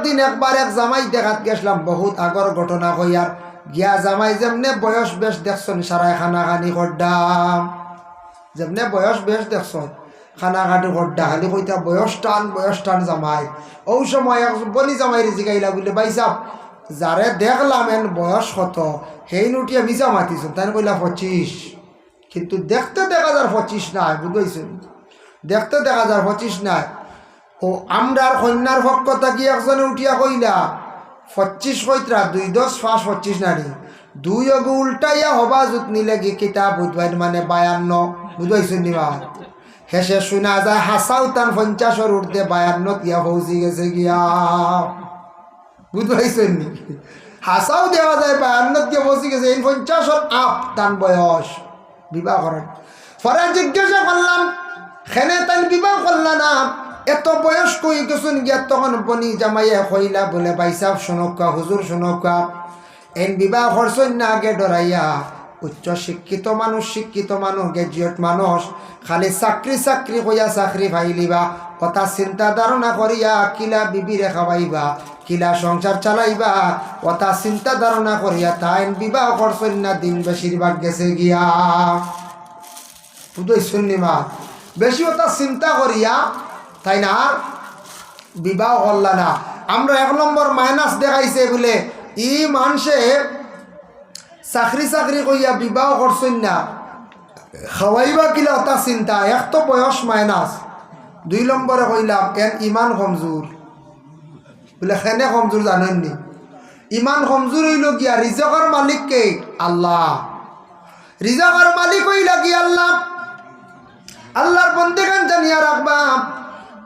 একদিন একবার এক জামাই দেখাত গেছিলাম, বহুত আগর ঘটনা কইয়ার গিয়া জামাই যেমনে বয়স বেশ দেখছন সারায় খানা খানি করডাম যেমনে বয়স বেশ দেখছন খানা খানি করডা খালি কইতা বয়স টান বয়স টান জামাই। ও সময় বলি জামাই রে জিগাইলা বলে বাইসাব যারে দেখলাম এন বয়স কত সেই নুটিয়া মিছা মাতিছ তাই কইলা পঁচিশ কিন্তু দেখতে দেখা যার পঁচিশ নাই বুঝাইছেন দেখতে দেখা যার পঁচিশ নাই। ও আমরার কন্যার পক্ষ থাকি একজনে উঠিয়া কইলা পঁচিশ কইতরা দুই দশ পাঁচ পঁচিশ নারী, দুই অগু উল্টাইয়া হবা জুত নিলে গি কিতাব বুধবাই মানে বায়ান্ন বুঝবাইছেন নিবা হেসে শুনা যায় হাসাও তান পঞ্চাশর উঠতে বায়ান্নত গিয়া পৌঁছি গেছে গিয়া। বুঝবাইছেন নি হাসাও দেওয়া যায় বায়ান্নত গিয়া পৌঁছি গেছে, এই পঞ্চাশর আপ তান বয়স, বিবাহ করেন পরে জিজ্ঞাসা করলাম খেনে তান বিবাহ করলা না? এত বয়স কই গেছুন গিয়া তখন বনি জামাইয়া কইলা, বলে বাইসাব শুনকা হুজুর শুনকা এন বিবাহ করছেন না আগে ডরাইয়া উচ্চ শিক্ষিত মানুষ শিক্ষিত মানুষ গ্রাজুয়েট মানুষ খালি চাকরি চাকরি কইয়া চাকরি ভাইলিবা কথা চিন্তা ধারণা করিয়া কিলা বিবিরে খাওয়াইবা কিলা সংসার চালাইবা। কথা চিন্তা ধারণা করিয়া তাইন বিবাহ করছেন না দিন বেশিরভাগ গেছে গিয়া। বুঝই শুনিমা বেশি কথা চিন্তা করিয়া তাই না? বিবাহ করলা না। আমরা এক নম্বর মাইনাস দেখাইছে বলে, ই মানুষে চাকরি চাকরি কইয়া বিবাহ করছেন না। খাওয়াইবা কিলা ওটা চিন্তা, এক তো বয়স মাইনাস দুই নম্বরে কইলাম, এন ইমান কমজোর। বলে খেনে কমজোর জানেননি ইমান কমজোর হইল গিয়া রিজকর মালিক কে? আল্লাহ। রিজকর মালিক হইল কি আল্লাহ। আল্লাহর বন্দেগান জানিয়া রাখবা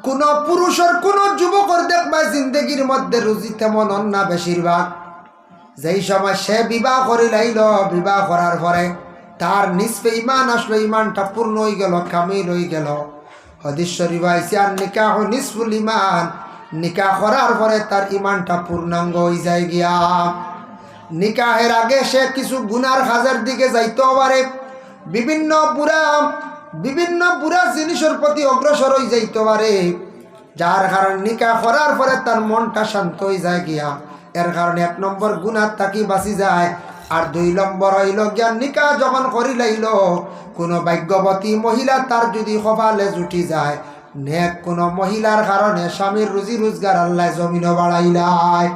কোন পুরুষের কোন যুবকর দেখবা জিন্দগির মধ্যে রুজি তেমন অন্যা বেশিরভাগ। যেই সময় সে বিবাহ করে লাইল বিবাহ করার পরে তার নিষ্পে ইমান আসলো ইমানটা পূর্ণ হয়ে গেল, কামিল হয়ে গেল। হদিশ্বরী ভাইসি আর নিকাহ নিসফুল ইমান নিকাহ করার পরে তার ইমানটা পূর্ণাঙ্গ হয়ে যায় গিয়া। নিকাহের আগে সে কিছু গুনার খাজের দিকে যাইতেও পারে। বিভিন্ন বুড়া বিভিন্ন বুড়া জিনিসের প্রতি অগ্রসর হয়ে যাইতে পারে। যার কারণে নিকা করার পরে তার মনটা শান্ত হয়ে যায় গিয়া। এর কারণে এক নম্বর গুণার তাকি বাঁচি যায়। আর দুই নম্বর হইল জ্ঞান নিকা যখন করি লাইল, কোনো ভাগ্যবতী মহিলা তার যদি কপালে জুটি যায়। নেক কোনো মহিলার কারণে স্বামীর রুজি রোজগার আল্লাহ জমিনও বাড়াইলাই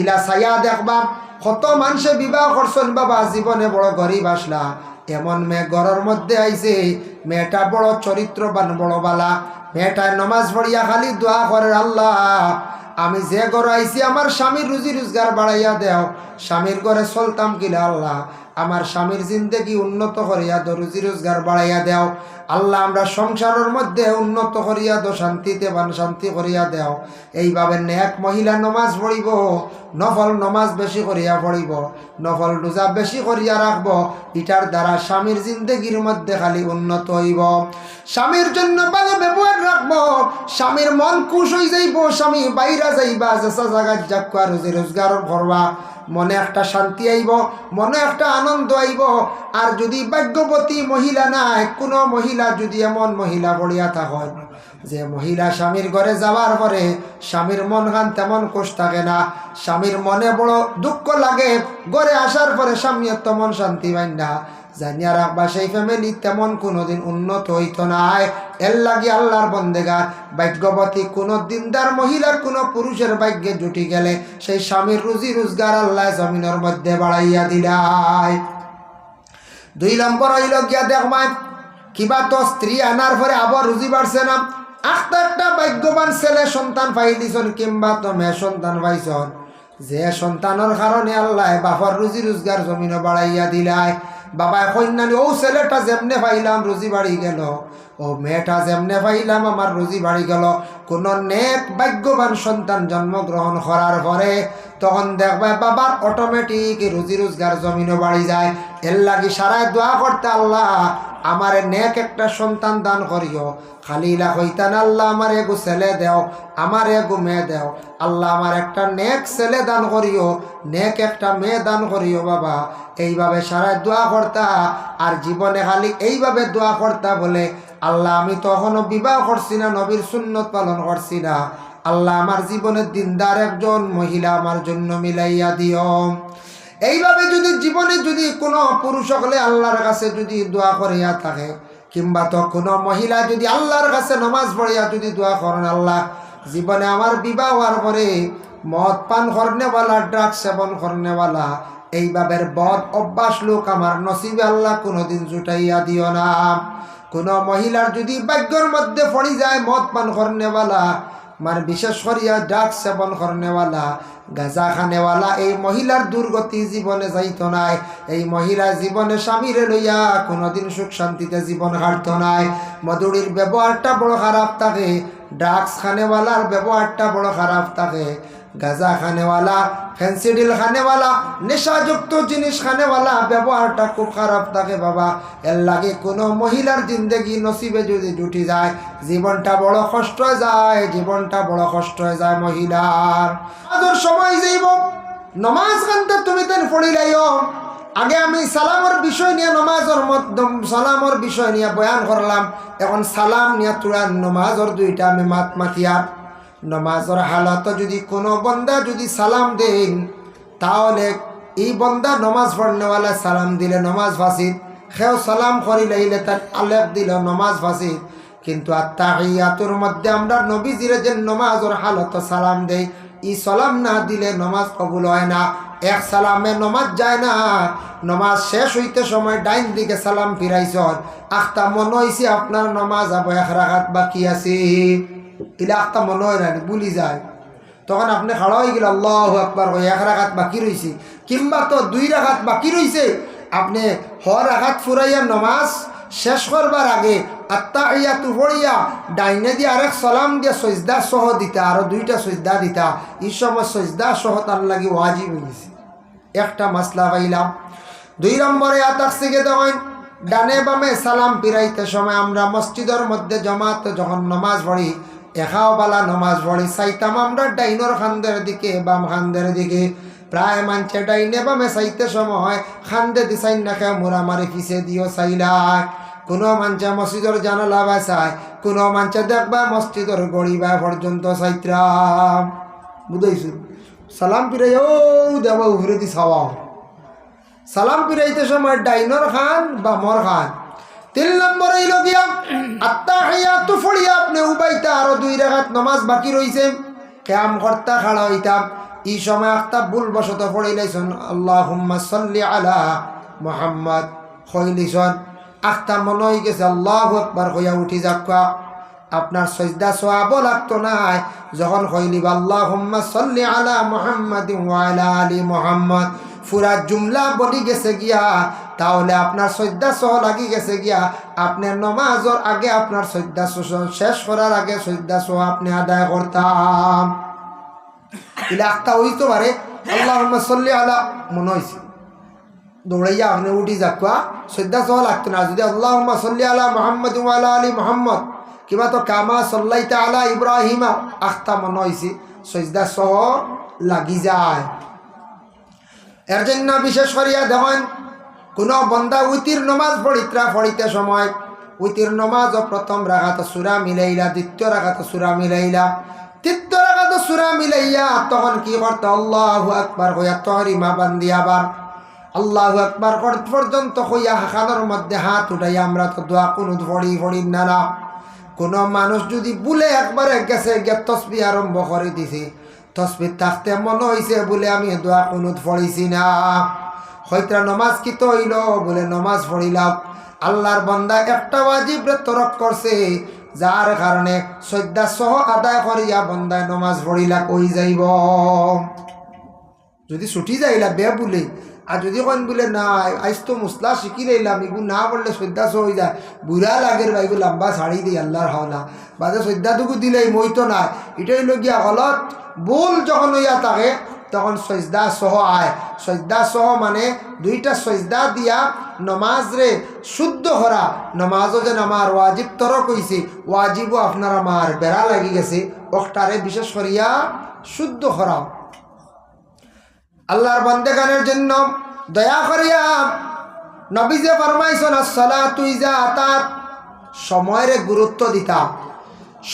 ইলা ছায়া দেখবা, কত মানুষে বিবাহ করছেন বাবা, জীবনে বড় গরিব আসলা। এমন মেয়ে ঘরের মধ্যে আইছে? মেয়েটা বড় চরিত্রবান, বড় বালা। মেয়েটায় নমাজ পড়িয়া খালি দোয়া করে, আল্লাহ, আমি যে ঘর আইছি, আমার স্বামীর রুজি রোজগার বাড়াইয়া দেও। স্বামীর ঘরে চলতাম কিলা আল্লাহ? আমার স্বামীর জিন্দেগি উন্নত করিয়া দো রুজি রোজগার বাড়াইয়া দেও। আল্লাহ, আমরা সংসারের মধ্যে উন্নত করিয়া দো শান্তিতে বান, শান্তি করিয়া দেও। এইভাবে নেক মহিলা নমাজ পড়িব, নফল নমাজ বেশি করিয়া পড়িব, নফল রোজা বেশি করিয়া রাখব ইটার দ্বারা স্বামীর জিন্দগির মধ্যে খালি উন্নত হইব। স্বামীর জন্য ভালো ব্যবহার রাখব, স্বামীর মন খুশ হয়ে যাইব, স্বামী বাইরা যাইবা, যেসা জায়গায় যাক রুজি রোজগার করবা। মনে একটা শান্তি আইব, মনে একটা আনন্দ আইব। আর যদি ভাগ্যবতী মহিলা নাই, কোনো মহিলা যদি এমন মহিলা পড়িয়া হয়, যে মহিলা স্বামীর ঘরে যাওয়ার পরে স্বামীর মন গান তেমন কোষ থাকে না, স্বামীর মনে বড় দুঃখ লাগে, ঘরে আসার পরে স্বামী তেমন শান্তি পাই না। জানিয়া রাখবা, সেই ফ্যামিলি তেমন কোনোদিন উন্নত হইত নাই। এর লাগি আল্লাহর বন্দেগা, ভাগ্যবতী কোনো দিনদার মহিলার কোনো পুরুষের ভাগ্যে জুটি গেলে সেই স্বামীর রুজি রোজগার আল্লাহ জমিনের মধ্যে বাড়াইয়া দিলাই। দুই নম্বর হইল গিয়া দেখবাই কিবা তো স্ত্রী আনার পরে আবার রুজি বাড়ছে না? আখটা একটা ভাগ্যবান ছেলে সন্তান পাইলিছন কিংবা তো মেয়ে সন্তান পাইছন। যে সন্তানের কারণে আল্লাহ বাবার রুজি রোজগার জমিনও বাড়াইয়া দিলায় বাবায় কন্যানি ও ছেলেটা যেমনে পাইলাম, রুজি বাড়ি গেল। ও মেয়েটা যেমনে পাইলাম, আমার রুজি বাড়ি গেল। কোন নেক ভাগ্যবান সন্তান জন্মগ্রহণ করার পরে তখন দেখবে বাবার অটোমেটিক রুজি রোজগার জমিনও বাড়ি যায়। এর লাগি সারায় দোয়া করতে আল্লাহ আমার নেক একটা সন্তান দান করিও। খালি ইলা হইতান আল্লাহ আমার এগু ছেলে দেও, আমার এগু মেয়ে দেও। আল্লাহ আমার একটা নেক ছেলে দান করিও, নেক একটা মেয়ে দান করিও বাবা। এইভাবে সারায় দোয়া করতা, আর জীবনে খালি এইভাবে দোয়া করতা বলে আল্লাহ আমি তখনও বিবাহ করছি না, নবীর সুন্নত পালন করছি না। আল্লাহ আমার জীবনের দিনদার একজন, মহিলা আমার জন্য মিলাইয়া দিও এইভাবে যদি জীবনে যদি কোনো পুরুষ হলে আল্লাহর কাছে যদি দোয়া করিয়া থাকে, কিংবা তো কোনো মহিলা যদি আল্লাহর কাছে নমাজ পড়িয়া যদি দোয়া করেন, আল্লাহ জীবনে আমার বিবাহ হওয়ার পরে মদ পান করনেওয়ালা ড্রাগ সেবন করনেওয়ালা এইভাবে বদ অভ্যাস লোক আমার নসিবে আল্লাহ কোনোদিন জুটাইয়া দিও না। কোনো মহিলার যদি ভাগ্যর মধ্যে পড়ি যায়, মদ পান করনেওয়ালা মানে বিশেষ করিয়া ডাক সেবন করনেওয়ালা গাজা খানেওয়ালা এই মহিলার দুর্গতি জীবনে যাইত নাই। এই মহিলা জীবনে স্বামীরে লইয়া কোনোদিন সুখ শান্তিতে জীবন হারত নাই। মধুরির ব্যবহারটা বড় খারাপ থাকে ড্রাগস খানেওয়ালার ব্যবহারটা বড় খারাপ থাকে। গাঁজা খানেওয়ালা ফ্যান্সিডিল খানেওয়ালা, নেশাযুক্ত জিনিস খানেওয়ালা, ব্যবহারটা খুব খারাপ থাকে বাবা। এর লাগে কোনো মহিলার জিন্দগি নসিবে যদি জুটি যায়, জীবনটা বড় কষ্ট হয়ে যায়, জীবনটা বড় কষ্ট হয়ে যায় মহিলার। আদর সময় যাইব, নমাজ কান্তে তুমি তেন পড়িলাইও। আগে আমি সালামর বিষয় নিয়ে নমাজর মধ্যম, সালামর বিষয় নিয়ে বয়ান করলাম। এখন সালাম নিয়ে তুরান নমাজর দুইটা আমি মাত মাতিয়ার নমাজর হালত যদি কোনো বন্দা যদি সালাম দেন, তাহলে এই বন্দা নমাজ পড়নেওয়ালা সালাম দিলে নমাজ ফাঁসিদ সেও সালাম করি লাইলে তার আলেপ দিল, নমাজ ফাঁসিদ কিন্তু আত্মাহিয়াতুর মধ্যে আমরা নবীজিরে যে নমাজর হালত সালাম দেই ই সালাম না দিলে নমাজ কবুল হয় না। এক সালামে নমাজ যায় না। নমাজ শেষ হইতে সময় ডাইন দিকে সালাম ফিরাইছ। আখতা মনে হয়েছে আপনার নমাজ আবো এক রাখাত বাকি আছে। ইলা আখতা মনে হয় না বুলি যায়। তখন আপনি খাড়া হয়ে গেল আল্লাহ একবার এক রাখাত বাকি রয়েছে কিংবা তো দুই রাখাত বাকি রয়েছে আপনি হর রাখাত ফুরাইয়া নমাজ শেষ করবার আগে আত্মা ইয়া তু পড়িয়া ডাইনে দিয়ে আরেক সালাম দিয়ে সজদা সহ দিতা, আরও দুইটা সজদা দিতা। এই সময় সজদা সহ তার লাগে ওয়াজিব হয়ে গেছে। একটা মাসলা পাইলাম। দুই নম্বরে আতাক শিখে দেওয়ান ডানে বামে সালাম পিরাইতে সময় আমরা মসজিদের মধ্যে জমাতে যখন নমাজ পড়ি এখাও বালা নমাজ পড়ি, চাইতাম আমরা ডাইনর খান্দের দিকে, বাম খান্দের দিকে। প্রায় মানছে ডাইনে বামে চাইতে সময় খান্দে দিছাই না খেয়ে মোরামারি পিছে দিও চাইলাই কোনো মানছে মসজিদর জানালা বা চাই কোনো মানছে দেখবা মসজিদর গড়িবা পর্যন্ত চাইত্রাম বুঝাইছো? সালাম পিরাই ও দেবা উভরে দি সালাম পিরাইতে সময় ডাইনর খান বা মর খান। তিন নম্বর এই গিয়া আত্মা খাইয়া তো ফড়িয়া আপনি উবাইতা আরও দুই রেখাত নমাজ বাকি রইছে। কেম কর্তা খাড়া হইতাম। এই সময় আত্মা ভুল বশত পড়িলাইছন আল্লাহ সাল্লি আলা মোহাম্মদ হইলিছন আখতা মনে হয়ে গেছে, আল্লাহ একবার হইয়া উঠি যাক্কা। আপনার সজদা সোয়াবও লাগতো নাই। যখন হইলিব আল্লাহ সাল্লি আলা মোহাম্মদ ওয়ালা আলী মোহাম্মদ ফুরা জুমলা বলি গেছে গিয়া তাহলে আপনার সজ্জা সহ লাগি গেছে গিয়া আপনার নমাজর আগে আপনার সজ্জা শেষ করার আগে সজ্জা সহ আপনি আদায় করতাম। ইলে আখতা হইতে পারে আল্লাহ সাল্লি আলা, মনে হয়েছে দৌড়াইয়া আপনি উঠি যাকুয়া সজ্জা সহ লাগতো না। যদি আল্লাহ সাল্লি আলা মোহাম্মদ ওয়ালা আলী মোহাম্মদ, কিবা তো কামা সল্লাইতা আলা ইব্রাহিমা, আখতা মনে হয়েছে সজদা সহ লাগি যায়। এর জন্য বিশেষ করিয়া দেখেন কোনো বন্দা উইতির নমাজ পড়িত্রা, পড়িতে সময়। উইতির নমাজ প্রথম রাখাত সুরা মিলাইলা, দ্বিতীয় রাখাত সুরা মিলাইলা। তৃতীয় রাখাত সুরা মিলাইয়া তখন কি করতে? আল্লাহ আকবার হইয়া তহরিমা বান্দি আবার। আল্লাহ আকবার পর্যন্ত হইয়া হাখানোর মধ্যে হাত উঠাইয়া আমরা তো দোয়া কোনো ফড়ি ফড়ি না কোনো মানুষ যদি বলে একবারে গেছে গে তসবি আরম্ভ করে দিছে। তসবি থাকতে মনে হয়েছে বলে আমি দোয়া কুনুত পড়িছি না। হয়তো নমাজ কি তো হইল বলে নমাজ পড়িলাম। আল্লাহর বন্দা একটা ওয়াজিব তরক করছে, যার কারণে শ্রদ্ধা সহ আদায় করিয়া বন্দায় নমাজ পড়িলা কই যাইব। যদি ছুটি যাইলা বে বলে, আর যদি কন বলে, না আইস তো মুসলা শিখি রইলাম এগুলো না পড়লে শ্রদ্ধা সহ হয়ে যায়। বুড়া লাগের বা এগুলো লম্বা শাড়ি দিই, আল্লাহর হাওলা। বাদে শ্রদ্ধাটুকু দিলেই মই তো নাই। এটাই হইল গিয়া হলত ভুল যখন হইয়া থাকে তখন সজদা সহ আয়। সজদা সহ মানে দুইটা সজদা দিয়া নমাজ রে শুদ্ধ করা নমাজও যেন আমার ওয়াজিব তর কইছে ওয়াজিবও আপনার আমার বেড়া লাগি গেছে অকটারে বিশেষ করিয়া শুদ্ধ করা আল্লাহর বন্দেগানের জন্য দয়া করিয়া নবীজে ফরমাইছেন সলা তুই যা তার সময়ের গুরুত্ব দিতা।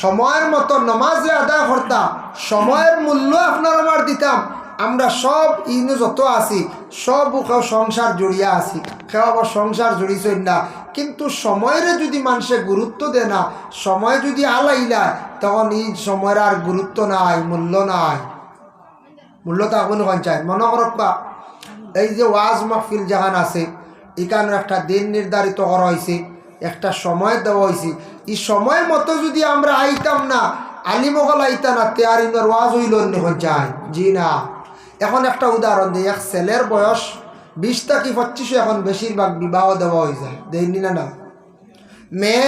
সময়ের মতো নমাজে আদায় করতাম সময়ের মূল্য আপনার আমার দিতাম। আমরা সব ইনো যত আছি, সব কেউ সংসার জড়িয়া আছি। কেউ আবার সংসার জড়িয়েছে না। কিন্তু সময়ের যদি মানুষে গুরুত্ব দেয় না, সময় যদি আলাই আলাইলায় তখন এই সময়ের আর গুরুত্ব নাই, মূল্য নাই। মূল্য তো আপনি পঞ্চায়েত মনে করবা এই যে ওয়াজ মাহফিল জাহান আছে, এখানে একটা দিন নির্ধারিত করা হয়েছে একটা সময় দেওয়া হয়েছে এই সময় মতো যদি আমরা আইতাম না, আলিমগল আইতা না তেয়ারিনের ওয়াজ হইল পঞ্চায়েত জি না। এখন একটা উদাহরণ দিই, এক ছেলের বয়স বিশ থেকে পঁচিশে এখন বেশিরভাগ বিবাহ দেওয়া হয়ে যায়। দেয়নি না না মেয়ে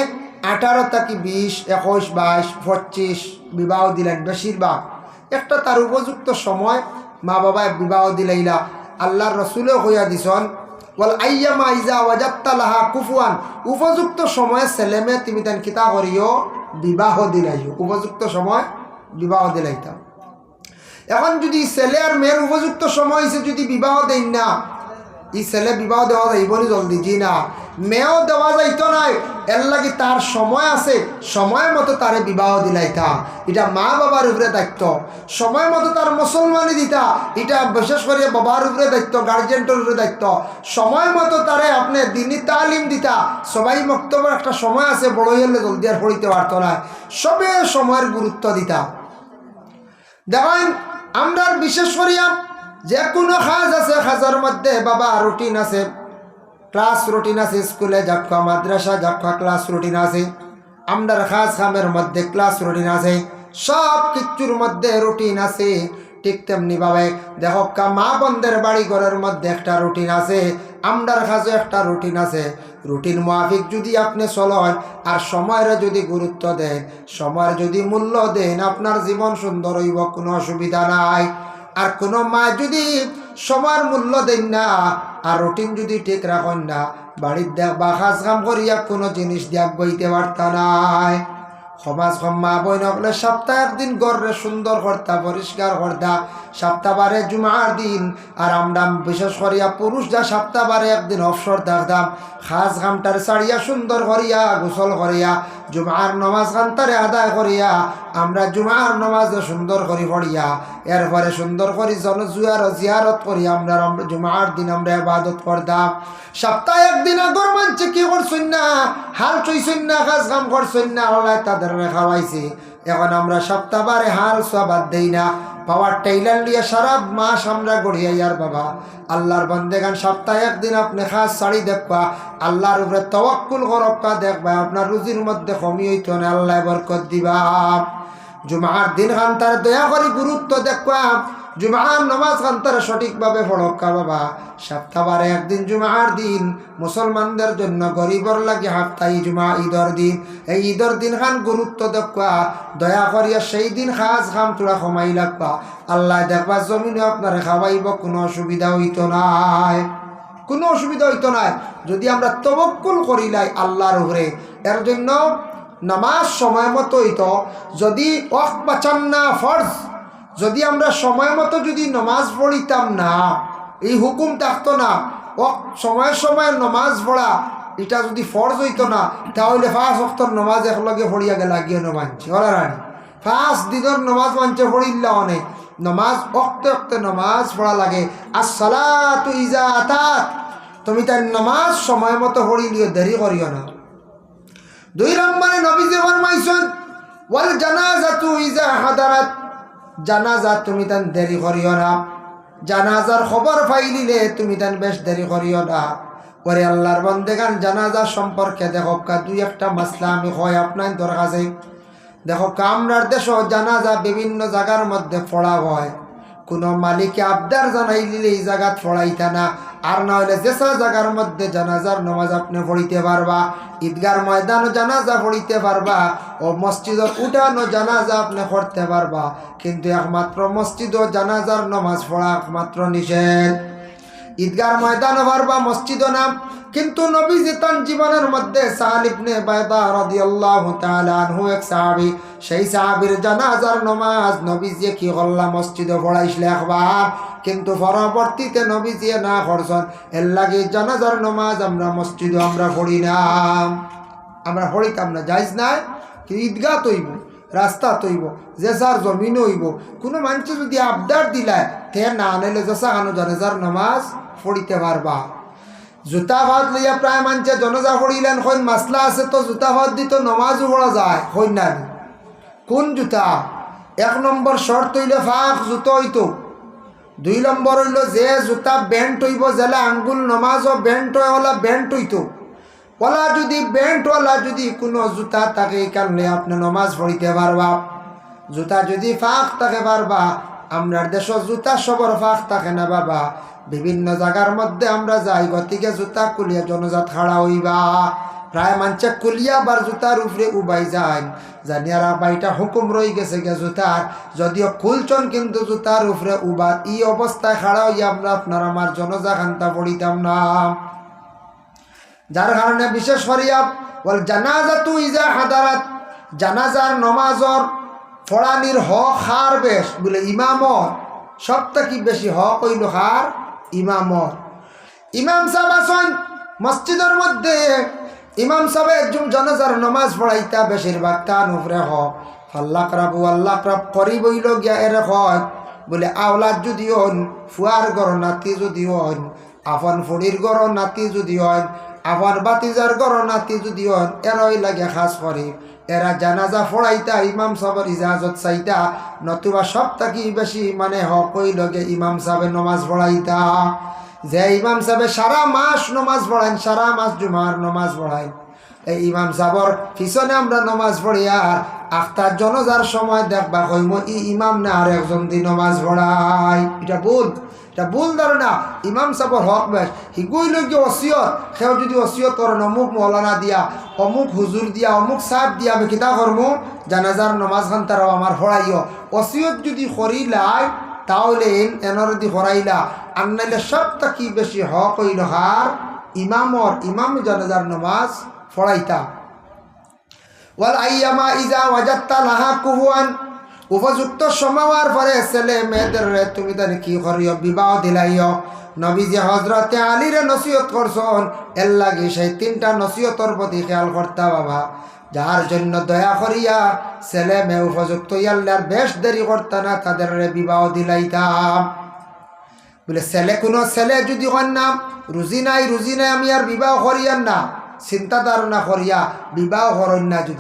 আঠারো থেকে বিশ, একুশ, বাইশ, পঁচিশ বিবাহ দিলেন বেশিরভাগ। একটা তার উপযুক্ত সময় মা বাবায় বিবাহ দিলাইলা। আল্লাহর রসুলেও হইয়া দিছন বল আইয়ামা ইজা ওয়াজাত্তালাহা কুফুয়ান। উপযুক্ত সময়ে ছেলে মেয়ে, তুমি তেন কিতা করিও বিবাহ দিলাইও। উপযুক্ত সময় বিবাহ দিলাইতাম। এখন যদি ছেলে আর মেয়ের উপযুক্ত সময় হিসেবে যদি বিবাহ দেন না ই ছেলে বিবাহ দেওয়া যাইব নি জলদি। জি না। মেয়েও দেওয়া যাইতো নাই, এর লাগি তার সময় আছে, সময় মতো তারে বিবাহ দিলাইতা। এটা মা বাবার উপরে দায়িত্ব। সময় মতো তার মুসলমানি দিতা। এটা বিশেষ করে বাবার উপরে দায়িত্ব, গার্জেন্টের উপরে দায়িত্ব। সময় মতো তারে আপনি দিনই তালিম দিতা। সবাই বক্তব্য একটা সময় আছে, বড় হলে জলদি আর পড়িতে পারতো না। সবে সময়ের গুরুত্ব দিতা। দেখেন আমরা বিশেষ করিয়া যে কোনো খাজ আছে খাজার মধ্যে বাবা রুটিন আছে। ক্লাস রুটিন আছে স্কুলে যাক্ষা মাদ্রাসা যাক্ষা ক্লাস রুটিন আছে। আমরার খাজ খামের মধ্যে ক্লাস রুটিন আছে। সব কিছুর মধ্যে রুটিন আছে। ঠিক তেমনি ভাবে দেখো, মা বন্ধের বাড়ি ঘরের মধ্যে একটা রুটিন আছে। আমরার কাজও একটা রুটিন আছে। রুটিন মাফিক যদি আপনি চলেন আর সময়ের যদি গুরুত্ব দেন, সময়ের যদি মূল্য দেন, আপনার জীবন সুন্দর হইব, কোনো অসুবিধা নাই। আর কোনো মা যদি সময়ের মূল্য দেন না, আর রুটিন যদি ঠিক রাখেন না, বাড়ির দেখ বা কাজ কাম করিয়া কোনো জিনিস দেখ বইতে পারতা নাই। সমাজ সম্মা বই নকলে সপ্তাহ একদিন গড়ে সুন্দর কর্তা পরিষ্কার কর্তা সপ্তাহবারে জুমার দিন, আর আমরা বিশেষ করিয়া পুরুষ যা সপ্তাহবারে একদিন অবসর থাকতাম খাস ঘামটার সারিয়া সুন্দর করিয়া, গোসল করিয়া জুমার নমাজ কান্তারে আদায় করিয়া, আমরা জুমার নমাজ সুন্দর করি পড়িয়া, এরপরে সুন্দর করি জনজুয়ার জিয়ারত করি, আমরা জুমার দিন আমরা আবাদত করতাম। সপ্তাহে একদিন আগর মানছে কি করছেন না? হাল চইছেন না, কাজ কাম করছেন না, আল্লাহ তাদের খাওয়াইছে। এখন আমরা সপ্তাহবারে হাল সবাদ দেই না। পাওয়ার টেইলার লিয়ে সারা মাস আমরা গড়িয়া ইয়ার বাবা। আল্লাহর বন্দেগান সপ্তাহে একদিন আপনি খাস শাড়ি দেখবা। আল্লাহর উপরে তওয়াক্কুল করক্কা দেখবা। আপনার রুজির মধ্যে কমি হইতো না। আল্লাহ বরকত দিবা। জুমার দিন খান তার দয়া করি গুরুত্ব দেখবা। জুমার নামাজ খান তার সঠিকভাবে ফড়ক্কা বাবা? সপ্তাহবারে একদিন জুমার দিন। মুসলমানদের জন্য গরিবর লাগে হাফতাই জুমা, ঈদর দিন। এই ঈদর দিন খান গুরুত্ব দেখবা। দয়া করিয়া সেই দিন খাস খাম তোরা কমাই লাগবা। আল্লাহ দেখবা জমিনে আপনার খাওয়াইব, কোনো অসুবিধা হইতো নাই। কোনো অসুবিধা হইতো নাই। যদি আমরা তবক্কুল করিলাই আল্লাহর উপরে, এর জন্য নামাজ সময় মতো হইতো। যদি অক পাচান না, ফর্জ। যদি আমরা সময় মতো যদি নমাজ পড়িতাম না, এই হুকুম থাকতো না ও সময় সময় নমাজ পড়া, এটা যদি ফর্জ হইতো না, তাহলে ফাঁস অক্তর নমাজ একলগে পড়িয়া গেলা, গিয়ে নমানছে ওরা রানি ফাঁস দিনের নমাজ মানছে পড়িল্লা অনেক নমাজ অক্তে অক্তে নমাজ পড়া লাগে। আর সালা তু ইজা আতাত। তুমি তাই নমাজ সময় মতো পড়িলিও দেরি করিও না। দুই নম্বরে নবী যে ফরমাইছেন, ওয়াল জানাজাতু ইজা হাদারাত। জানাজা তুমি তান দেরি করিও না। জানাজার খবর পাইলিলে তুমি তান বেশ দেরি করিও না। করে আল্লাহর বন্দেগান, জানাজা সম্পর্কে দেখো কা, দুই একটা মাসলা আমি হয় আপনার দরকাছে দেখো কামরার দেশ জানাজা বিভিন্ন জায়গার মধ্যে পড়া হয়। কোনো মালিকে আবদার জানাই দিলে এই জায়গাত ফড়াইতা না। আর না হলে যেসা জায়গার মধ্যে জানাজার নামাজ আপনি পড়িতে পারবা, ঈদগার ময়দানও জানাজা পড়িতে পারবা ও মসজিদত উঠানো জানাজা আপনি পড়তে পারবা। কিন্তু একমাত্র মসজিদ ও জানাজার নমাজ পড়া একমাত্র নিষেধ। ঈদগার ময়দানও পারবা, মসজিদও নাম কিন্তু নবী জিতান জীবনের মধ্যে সাহালিবনে বাইদা রাদিয়াল্লাহু তাআলা আনহু এক সাহাবী, সেই সাহাবীর জানাজার নমাজ নবীজি কি করলা মসজিদে পড়াইছিল একবার, কিন্তু পরবর্তীতে নবীজি না করছেন এর লাগে জানাজার নমাজ আমরা মসজিদে আমরা পড়ি না। আমরা পড়িতাম না যাইজ কিন্তু ঈদগাহ তৈব রাস্তা তৈব যার জমিন হইব। কোনো মানুষ যদি আবদার দিলায়, তে না আনাইলে যে সাহানো জনেজার নমাজ পড়িতে পারবা। জুতা ভাত লইয়া প্রায় মানুষে জনজা পড়িলেন কইন মাসলা আছে তো জুতা ভাত দিত নমাজও পড়া যায় কইন না কোন জুতা? এক নম্বর শর্ট হইলে ফাঁক জুতো হইতো। দুই নম্বর হইল যে জুতা বেন্ট হইব, জেলা আঙ্গুল নমাজও বেন্ট হয় ওলা বেন্ট হইতো। ওলা যদি বেন্টওয়ালা যদি কোনো জুতা থাকে কারণে আপনি নমাজ পড়িতে পারবা জুতা যদি ফাঁক থাকে পারবা আমরার দেশ জুতা সবর ফাঁক থাকে না বাবা বিভিন্ন জায়গার মধ্যে আমরা যাই। গতিকে জুতা কুলিয়া জনজাত খাড়া হইবা। প্রায় মানছে কুলিয়া বার জুতার উপরে উবাই যায় জানিয়ারা বাইটা হুকুম রই গেছে গে জুতার। যদিও খুলছন কিন্তু জুতার উপরে উবার ই অবস্থায় খাড়া হইয়া আমরা আপনার আমার জনজা খান্তা পড়িতাম না। যার কারণে বিশেষ করিয়া বল জানাজা তু ইজা হাদারাত, জানাজার নমাজর ফড়ানির হক হার বেশ। বলে ইমামর সব থেকে বেশি হক হইল হার ইমামর ইমাম সাহেব আসন মসজিদের মধ্যে। ইমাম সাহেব একজন জনাজার নমাজ পড়াইতা, বেশিরভাগ তান উপরে হক আল্লাহ রাবু আল্লাহ রাব করি বইল গিয়া এর হয়। বলে, আওলাদ যদি হন, ফুয়ার গর নাতি যদি হন, আফন ফুড়ির গর নাতি যদি হন, আফন বাতিজার গর নাতি যদি হন এরই লাগে খাস করি এরা জানাজা ফড়াইতা, ইমাম সাহেবের ইজাজত চাইতা, নতুবা সব থাকি বেশি মানে হক লগে ইমাম সাহেব নমাজ পড়াইতা। যে ইমাম সাহেব সারা মাস নমাজ পড়াইন, সারা মাস জুমার নমাজ পড়াইন, এই ইমাম সাহর পিছনে আমরা নমাজ পড়িয়া আখতার জনজার সময় দেখবা কইম, ই ইমাম না আর একজন দি নমাজ পড়াই এটা ভুল। এটা ভুল ধারণা, ইমাম সাহর হক বেশ হিগুইল কি অসিয়ত সেও যদি অসিয়ত করেন অমুক মৌলানা দিয়া, অমুক হুজুর দিয়া, অমুক সাহেব দিয়া, আমি কিতা করমু জানাজার নমাজ খান তারাও আমার হরাইও অসিয়ত যদি করিলাই তাহলে এনর যদি হরাইলা আর নাইলে সব কি বেশি হক হইল হার ইমামর ইমাম জানাজার নমাজ ফড়াইতা ওয়াল আইয়ামা ইজা ওয়াজাত্তা লাহা কুহুয়ান উপযুক্ত সময়ের পরে ছেলে মেয়েদের তুমি তাহলে কি করিও, বিবাহ দিলাইও। নবীজি হজরতে আলীরে নসিহত করছন, এর লাগি সেই তিনটা নসিহতর প্রতি খেয়াল করতা বাবা। যার জন্য দয়া করিয়া ছেলে মেয়ে উপযুক্ত ইয়াল্লার বেশ দেরি করতা না তাদের বিবাহ দিলাইতাম। বলে, ছেলে, কোনো ছেলে যদি কন্যাম রুজি নাই রুজি নাই, আমি আর বিবাহ করিয়ান না। চিন্তা ধারণা করিয়া বিবাহ করেন না যদি।